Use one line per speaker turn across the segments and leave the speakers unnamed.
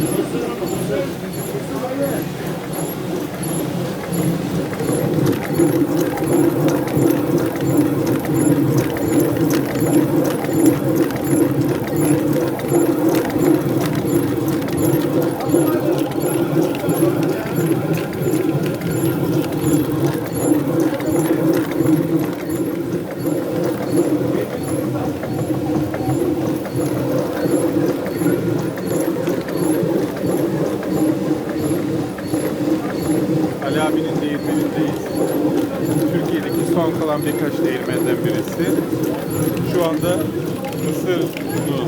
Ali değirmenindeyiz. Türkiye'deki son kalan birkaç değirmenden birisi. Şu anda mısır unu,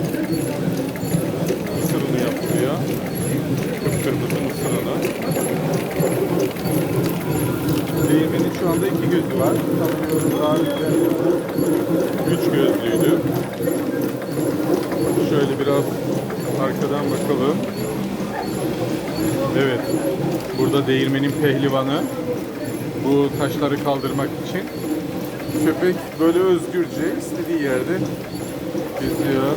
mısır unu yapılıyor. Kırmızı mısır unu. Değirmenin şu anda iki gözü var. Sanıyorum daha önce üç gözlüydü. Şöyle biraz arkadan bakalım. Evet. Burada değirmenin pehlivanı bu taşları kaldırmak için köpek böyle özgürce istediği yerde geziyor.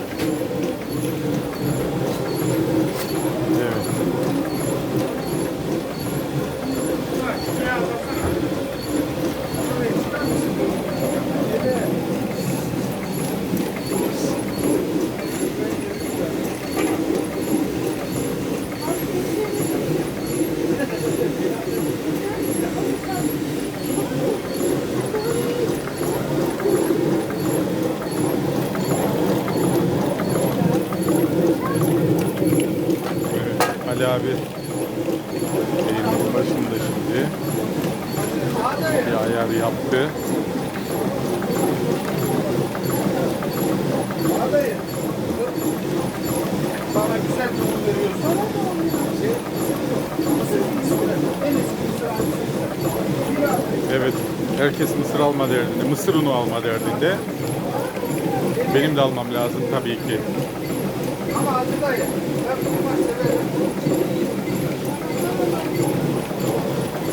Evet. Ali abi değirmenin başında şimdi bir ayar yaptı.
Bana güzel veriyorsun.
Evet, herkes mısır alma derdinde, mısır unu alma derdinde. Benim de almam lazım tabii ki.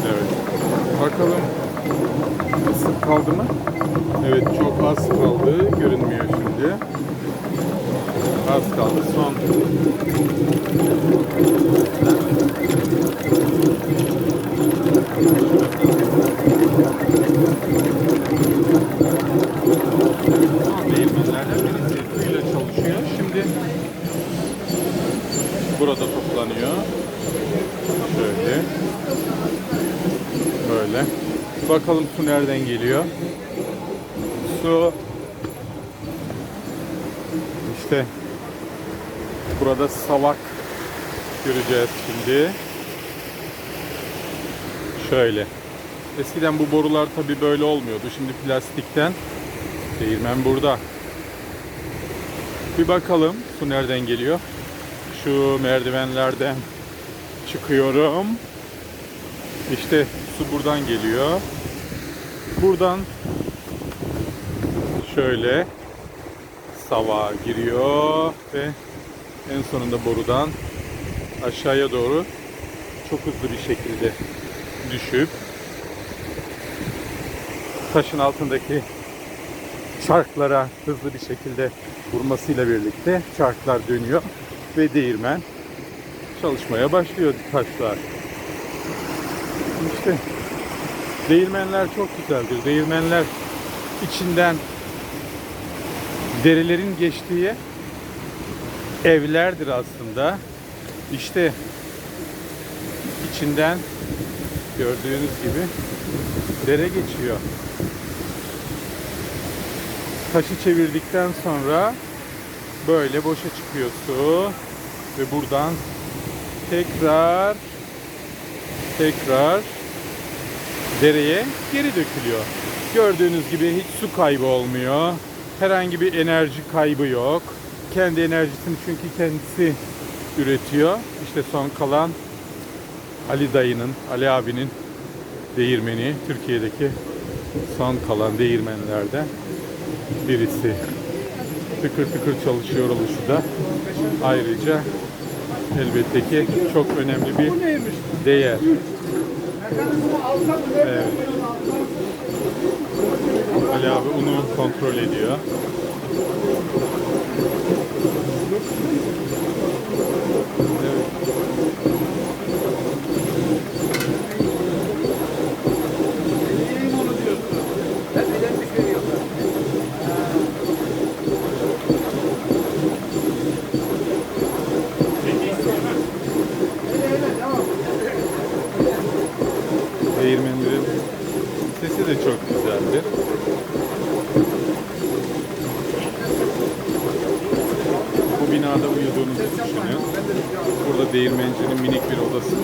Evet. Bakalım mısır kaldı mı? Evet, çok az kaldı. Görünmüyor şimdi. Az kaldı. Son değirmenlerden birisi suyla çalışıyor. Şimdi burada toplanıyor. Şöyle. Böyle. Bakalım su nereden geliyor. Su işte burada savak göreceğiz şimdi. Şöyle. Eskiden bu borular tabi böyle olmuyordu. Şimdi plastikten değirmen burada. Bir bakalım su nereden geliyor. Şu merdivenlerden çıkıyorum. İşte su buradan geliyor. Buradan şöyle sava giriyor ve en sonunda borudan aşağıya doğru çok hızlı bir şekilde düşüp taşın altındaki çarklara hızlı bir şekilde vurmasıyla birlikte çarklar dönüyor ve değirmen çalışmaya başlıyor taşlar. İşte değirmenler çok güzeldir. Değirmenler içinden derelerin geçtiği evlerdir aslında. İşte içinden gördüğünüz gibi dere geçiyor. Taşı çevirdikten sonra böyle boşa çıkıyor su ve buradan tekrar tekrar dereye geri dökülüyor. Gördüğünüz gibi hiç su kaybı olmuyor. Herhangi bir enerji kaybı yok. Kendi enerjisini çünkü kendisi üretiyor. İşte son kalan Ali dayının, Ali abinin değirmeni Türkiye'deki son kalan değirmenlerden birisi tıkır tıkır çalışıyor oluşu da ayrıca elbette ki çok önemli bir değer. Evet. Ali abi unu kontrol ediyor. Sesi de çok güzeldir. Bu binada uyuduğunuzu düşünün. Burada değirmencinin minik bir odası.